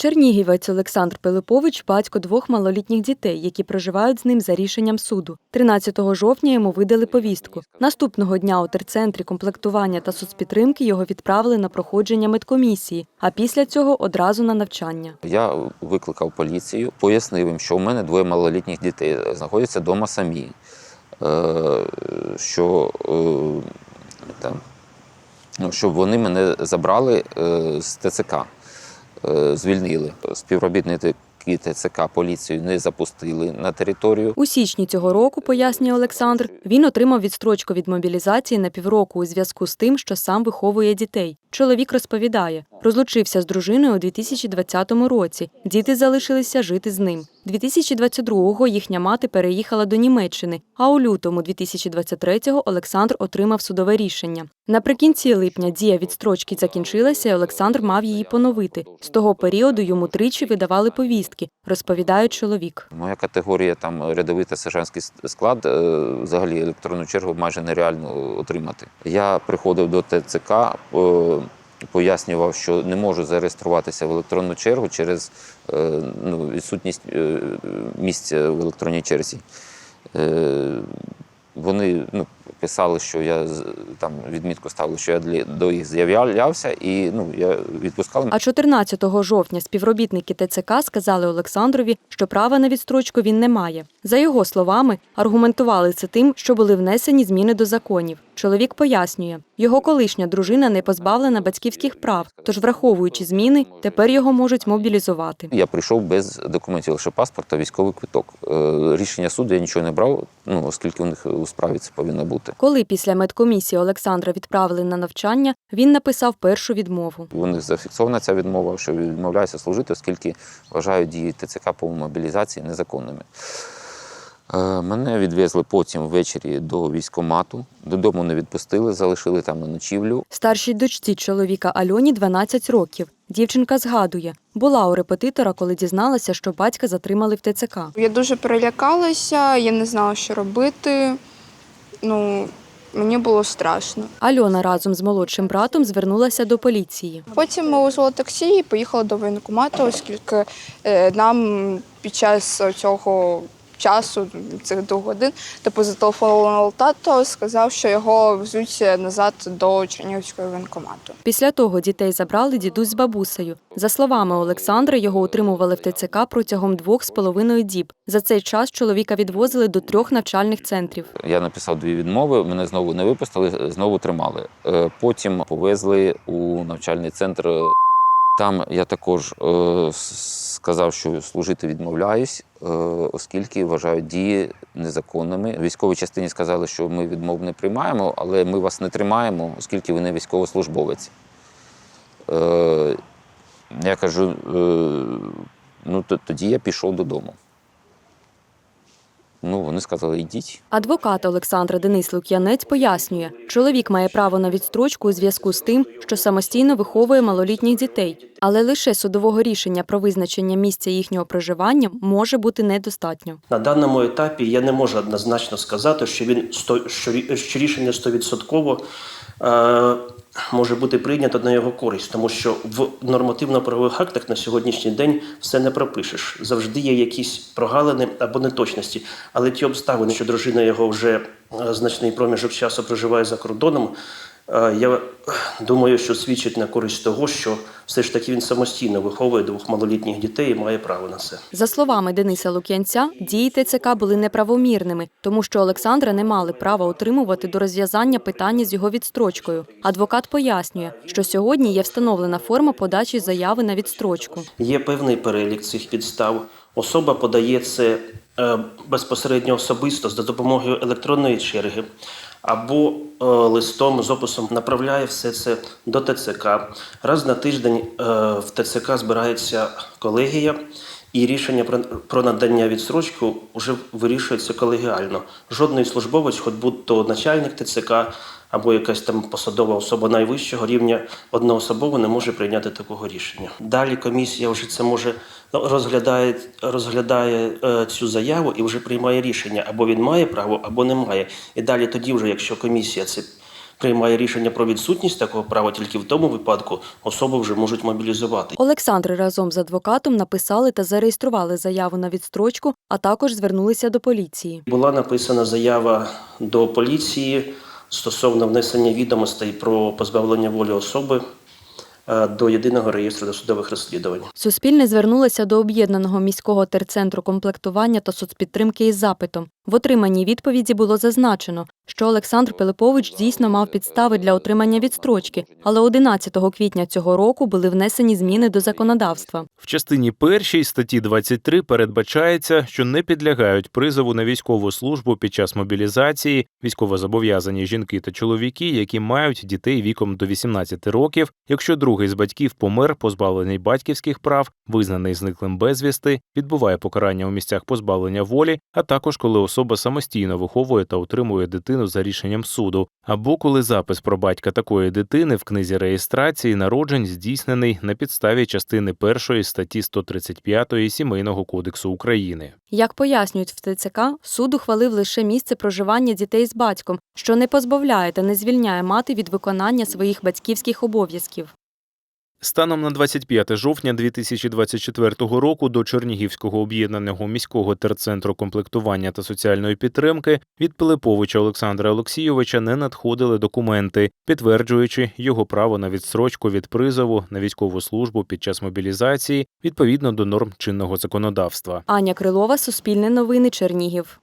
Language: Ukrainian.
Чернігівець Олександр Пилипович – батько двох малолітніх дітей, які проживають з ним за рішенням суду. 13 жовтня йому видали повістку. Наступного дня у терцентрі комплектування та соцпідтримки його відправили на проходження медкомісії, а після цього одразу на навчання. Я викликав поліцію, пояснив їм, що у мене двоє малолітніх дітей знаходяться вдома самі. Е, Що, е, там, ну, щоб вони мене забрали е, з ТЦК, звільнили. Співробітники ТЦК поліцію не запустили на територію. У січні цього року, пояснює Олександр, він отримав відстрочку від мобілізації на півроку у зв'язку з тим, що сам виховує дітей. Чоловік розповідає, розлучився з дружиною у 2020 році. Діти залишилися жити з ним. 2022-го їхня мати переїхала до Німеччини, а у лютому 2023-го Олександр отримав судове рішення. Наприкінці липня дія відстрочки закінчилася, і Олександр мав її поновити. З того періоду йому тричі видавали повістки, розповідає чоловік. Моя категорія там рядовий та сержантський склад, е, взагалі електронну чергу майже нереально отримати. Я приходив до ТЦК, е, пояснював, що не можу зареєструватися в електронну чергу через е, ну, відсутність е, місця в електронній черзі. Е, Вони ну, писали, що я там відмітку ставили, що я до їх з'являвся, і ну, я відпускав. А 14 жовтня співробітники ТЦК сказали Олександрові, що права на відстрочку він не має. За його словами, аргументували це тим, що були внесені зміни до законів. Чоловік пояснює, його колишня дружина не позбавлена батьківських прав, тож, враховуючи зміни, тепер його можуть мобілізувати. Я прийшов без документів, лише паспорт та військовий квиток. Е, Рішення суду я нічого не брав, ну оскільки у них у справі це повинно бути. Коли після медкомісії Олександра відправили на навчання, він написав першу відмову. У них зафіксована ця відмова, що відмовляюся служити, оскільки вважають дії ТЦК по мобілізації незаконними. Е, Мене відвезли потім ввечері до військкомату. Додому не відпустили, залишили там на ночівлю. Старшій дочці чоловіка Альоні 12 років. Дівчинка згадує, була у репетитора, коли дізналася, що батька затримали в ТЦК. Я дуже перелякалася, я не знала, що робити. Ну, мені було страшно. Альона разом з молодшим братом звернулася до поліції. Потім ми визвали таксі і поїхали до воєнкомату, оскільки е, нам під час цього часу, цих двох годин, типу зателефонував тато, сказав, що його везуть назад до Чернігівського воєнкомату. Після того дітей забрали дідусь з бабусею. За словами Олександра, його утримували в ТЦК протягом двох з половиною діб. За цей час чоловіка відвозили до трьох навчальних центрів. Я написав дві відмови, мене знову не випустили, знову тримали. Е, Потім повезли у навчальний центр. Там я також е, сказав, що служити відмовляюсь, е, оскільки вважаю дії незаконними. Військовій частині сказали, що ми відмов не приймаємо, але ми вас не тримаємо, оскільки ви не військовослужбовець. Е, я кажу, ну тоді я пішов додому. Ну, вони сказали, йдіть. Адвокат Олександра Денис Лук'янець пояснює, чоловік має право на відстрочку у зв'язку з тим, що самостійно виховує малолітніх дітей, але лише судового рішення про визначення місця їхнього проживання може бути недостатньо. На даному етапі я не можу однозначно сказати, що він сто- що рішення стовідсотково е, може бути прийнято на його користь, тому що в нормативно-правових актах на сьогоднішній день все не пропишеш. Завжди є якісь прогалини або неточності. Але ті обставини, що дружина його вже е, значний проміжок часу проживає за кордоном. Е, Я думаю, що свідчить на користь того, що все ж таки він самостійно виховує двох малолітніх дітей і має право на це. За словами Дениса Лук'янця, дії ТЦК були неправомірними, тому що Олександра не мали права утримувати до розв'язання питання з його відстрочкою. Адвокат пояснює, що сьогодні є встановлена форма подачі заяви на відстрочку. Є певний перелік цих підстав. Особа подає це безпосередньо особисто за допомогою електронної черги або е, листом з описом направляє все це до ТЦК. Раз на тиждень е, в ТЦК збирається колегія. І рішення про, надання відсрочку вже вирішується колегіально. Жодний службовець, хоч будь-то начальник ТЦК або якась там посадова особа найвищого рівня, одноособово не може прийняти такого рішення. Далі комісія вже це може розглядає, розглядає е, цю заяву і вже приймає рішення, або він має право, або не має. І далі тоді, вже, якщо комісія це приймає рішення про відсутність такого права, тільки в тому випадку особу вже можуть мобілізувати. Олександр разом з адвокатом написали та зареєстрували заяву на відстрочку, а також звернулися до поліції. Була написана заява до поліції стосовно внесення відомостей про позбавлення волі особи до єдиного реєстру досудових розслідувань. Суспільне звернулося до об'єднаного міського терцентру комплектування та соцпідтримки із запитом. В отриманій відповіді було зазначено, що Олександр Пилипович дійсно мав підстави для отримання відстрочки, але 11 квітня цього року були внесені зміни до законодавства. В частині першій статті 23 передбачається, що не підлягають призову на військову службу під час мобілізації військовозобов'язані жінки та чоловіки, які мають дітей віком до 18 років, якщо другий з батьків помер, позбавлений батьківських прав, визнаний зниклим безвісти, відбуває покарання у місцях позбавлення волі, а також коли особа самостійно виховує та утримує дитину за рішенням суду, або коли запис про батька такої дитини в книзі реєстрації народжень здійснений на підставі частини першої статті 135 Сімейного кодексу України. Як пояснюють в ТЦК, суд ухвалив лише місце проживання дітей з батьком, що не позбавляє та не звільняє мати від виконання своїх батьківських обов'язків. Станом на 25 жовтня 2024 року до Чернігівського об'єднаного міського терцентру комплектування та соціальної підтримки від Пилиповича Олександра Олексійовича не надходили документи, підтверджуючи його право на відстрочку від призову на військову службу під час мобілізації відповідно до норм чинного законодавства. Аня Крилова, Суспільне новини, Чернігів.